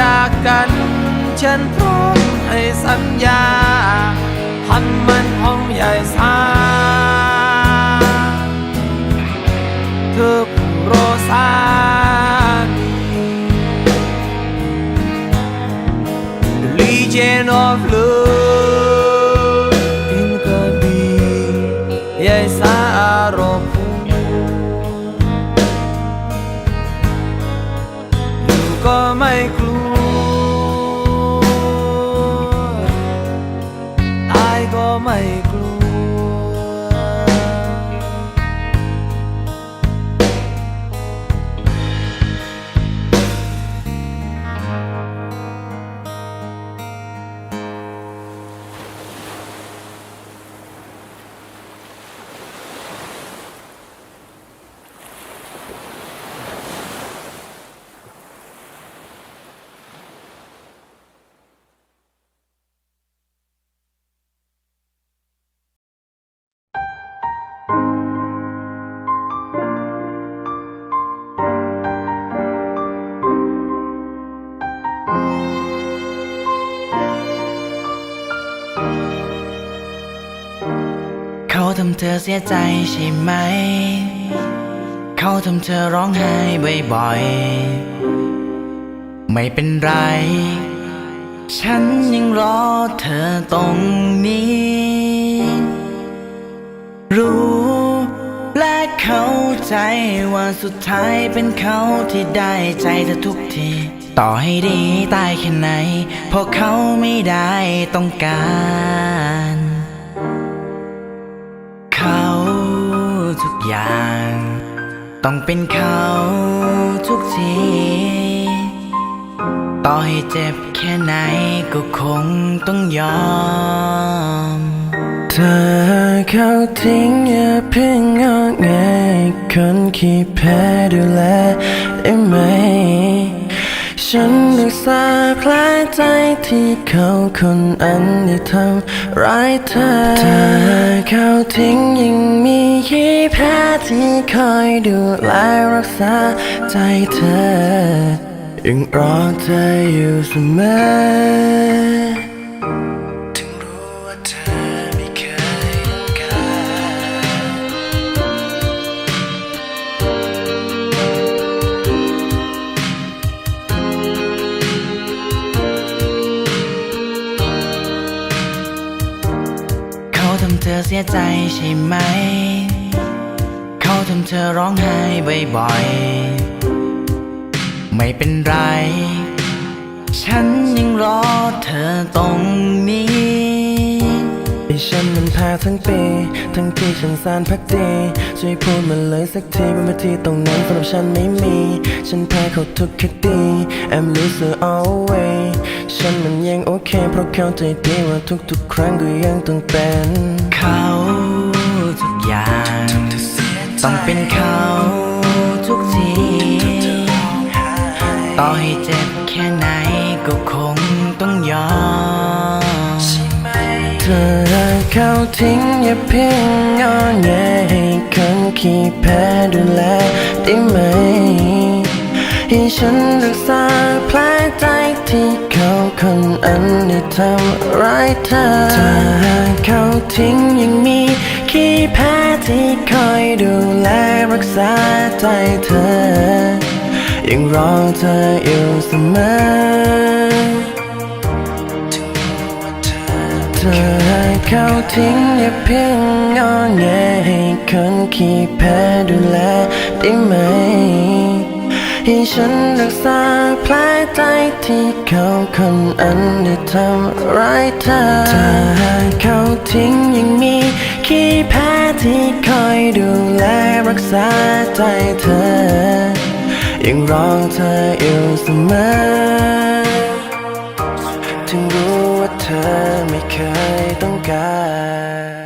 จากกัน ฉันพร้อมให้สัญญาพันมันห้องใหญ่สาเธอผู้รอสามี The Legion of Love ำเธอเสียใจใช่ไหม เขาทำเธอร้องไห้บ่อยๆ ไม่เป็นไร ฉันยังรอเธอตรงนี้ รู้และเข้าใจว่าสุดท้ายเป็นเขาที่ได้ใจเธอทุกที ต่อให้ดีตายแค่ไหน เพราะเขาไม่ได้ต้องการ อย่าง ต้องเป็นเขาทุกที ต่อให้เจ็บแค่ไหนก็คงต้องยอม เธอเขาทิ้งอย่าเพิ่งงอแงคนขี้แพ้ดูแล ฉันรักษาแผลใจที่เขาคนอันนี้ทำร้ายเธอถ้าเขาทิ้งยังมีขี้แพ้ที่คอยดูแลรักษาใจเธอ ยังรอเธออยู่เสมอ เสียใจใช่ไหม เขาทำเธอร้องไห้บ่อยๆ ไม่เป็นไร ฉันยังรอเธอตรงนี้ฉันมันแพ้ทั้งปี ทั้งที่ฉันสารพักดีช่วยพูดมาเลยสักทีว่าที่ตรงนั้นสำหรับฉันไม่มี ฉันแพ้เขาทุกคดี I'm loser always ฉันมันยังโอเค เพราะเข้าใจดีว่าทุกๆ ครั้งก็ยังต้องเป็น เขาทุกอย่างต้องเป็นเขาทุกที ต่อให้เจ็บแค่ไหนก็คงต้องยอมเธอเขาทิ้งอย่าเพียงงอแงให้คนขี้แพ้ดูแลได้ไหม อันนี้ทำร้ายเธอถ้าเขาทิ้งยังมีขี้แพ้ที่คอยดูแลรักษาใจเธอ ยังรอเธออยู่เสมอเธอให้เขาทิ้งอย่าเพียงงอแงให้คนขี้แพ้ดูแลได้ไหมให้ฉันรักษาแผลใจที่ เขาคนอันนี้ทำร้ายเธอถ้ากเขาทิ้งยังมีขี้แพ้ที่คอยดูแลรักษาใจเธอ ยังร้องเธออยู่เสมอ ถึงรู้ว่าเธอไม่เคยต้องการ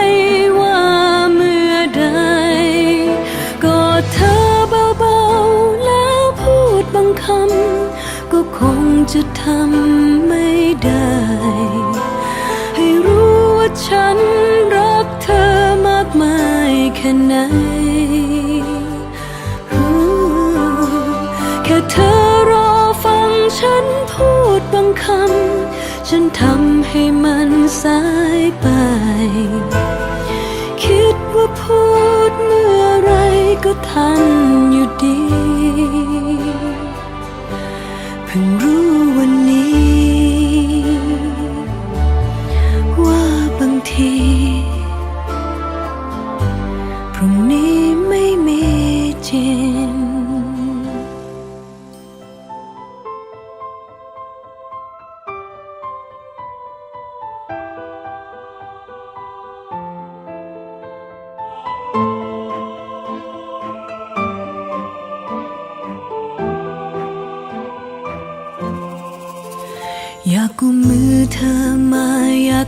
ค่ไหนแค่เธอรอฟังฉันพูดบางคำ ฉันทำให้มันสายไป คิดว่าพูดเมื่อไรก็ทันอยู่ดี เพิ่งรู้วันนี้ ว่าบางที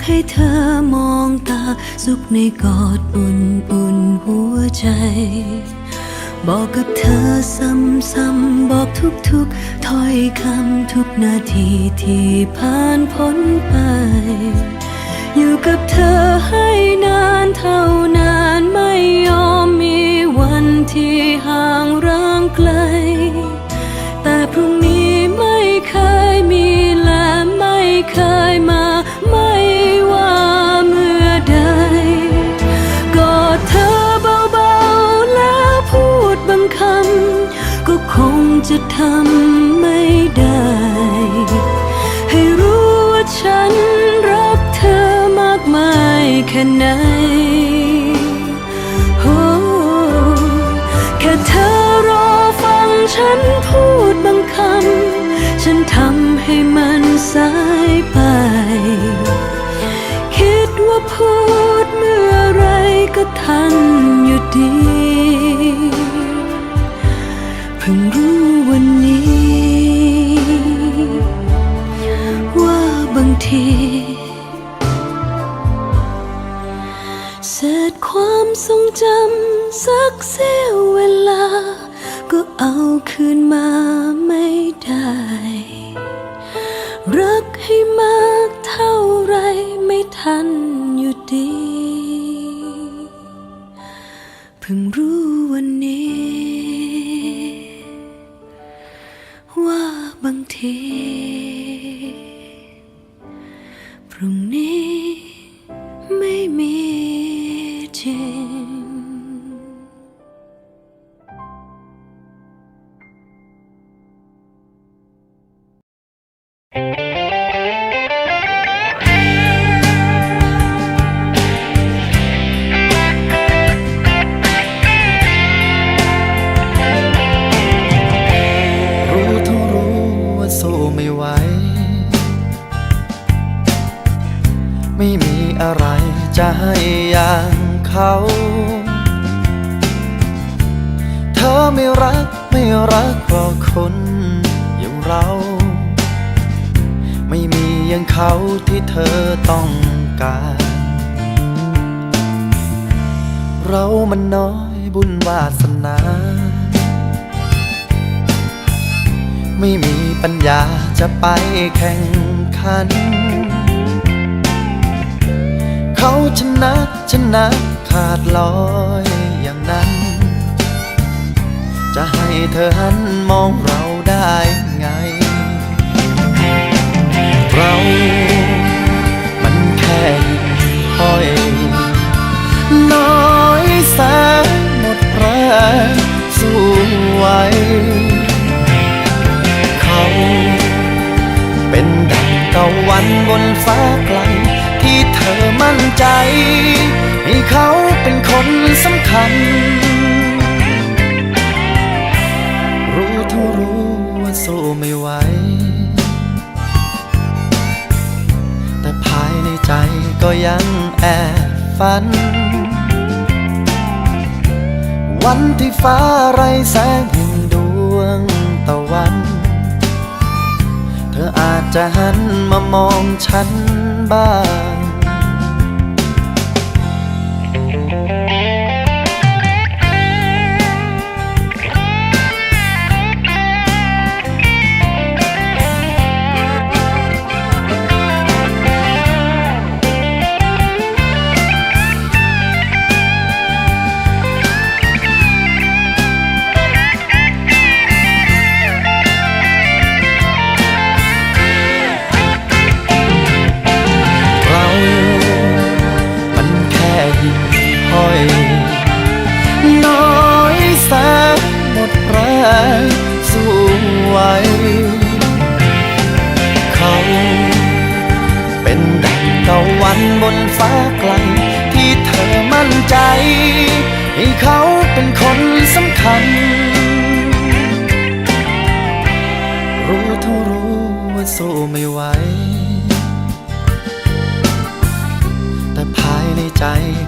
ให้เธอมองตา สุขในกอดอุ่นอุ่นหัวใจ บอกกับเธอซ้ำๆบอกทุกๆถ้อยคำทุกนาทีที่ผ่านพ้นไป อยู่กับเธอให้นานเท่านานไม่ยอมมีวันที่ห่างร่างไกล ทำไม่ได้ ให้รู้ว่าฉันรักเธอมากมายแค่ไหนโอ้แค่เธอรอฟังฉันพูดบางคำ ฉันทำให้มันสายไป คิดว่าพูดเมื่อไรก็ทันอยู่ดี จำสักเสี้ยวเวลา ก็เอาคืนมาไม่ได้ รักให้มากเท่าไรไม่ทันอยู่ดี เพิ่งรู้วันนี้ ว่าบางที จะให้อย่างเขา เธอไม่รักไม่รักเพราะคนอย่างเรา ไม่มีอย่างเขาที่เธอต้องการ เรามันน้อยบุญวาสนา ไม่มีปัญญาจะไปแข่งขัน เขาชนะชนะขาดลอยอย่างนั้น จะให้เธอหันมองเราได้ไง เรามันแค่ห้อย น้อยแสนหมดแรงสู้ไหว คัญ รู้ทั้งรู้ว่าสู้ไม่ไหว แต่ภายในใจก็ยังแอบฝัน วันที่ฟ้าไรแสงแห่งดวงตะวัน เธออาจจะหันมามองฉันบ้าง สู้ไม่ไหว แต่ภายในใจ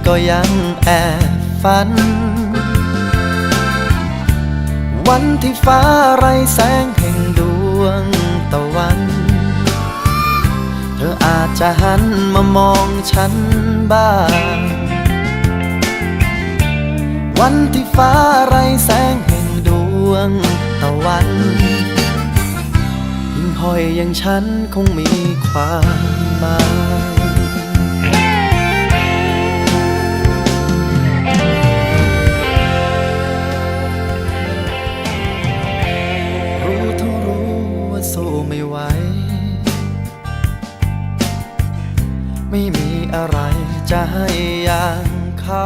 ก็ยังแอบฝัน วันที่ฟ้าไรแสงแห่งดวงตะวัน เธอาจจะหันมามองฉันบ้าง วันที่ฟ้าไรแสงแห่ง อยอย่างฉันคงมีความหมายรู้ทั้งรู้ว่าสู้ไม่ไหว ไม่มีอะไรจะให้อย่างเขา